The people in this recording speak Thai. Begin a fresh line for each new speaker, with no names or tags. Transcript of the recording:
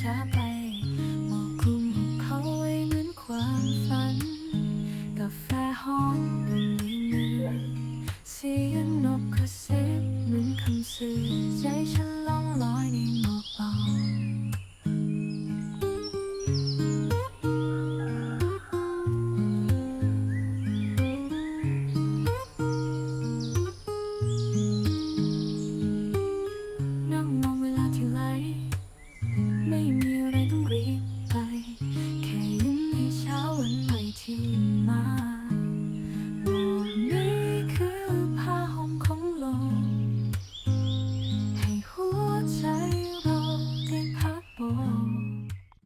ช้าไปหมอกคลุมหุบเขาไว้เหมือนความฝัน กาแฟหอมบนลิ้นเสียงนกกระเซ็บเหมือนคำสื่อ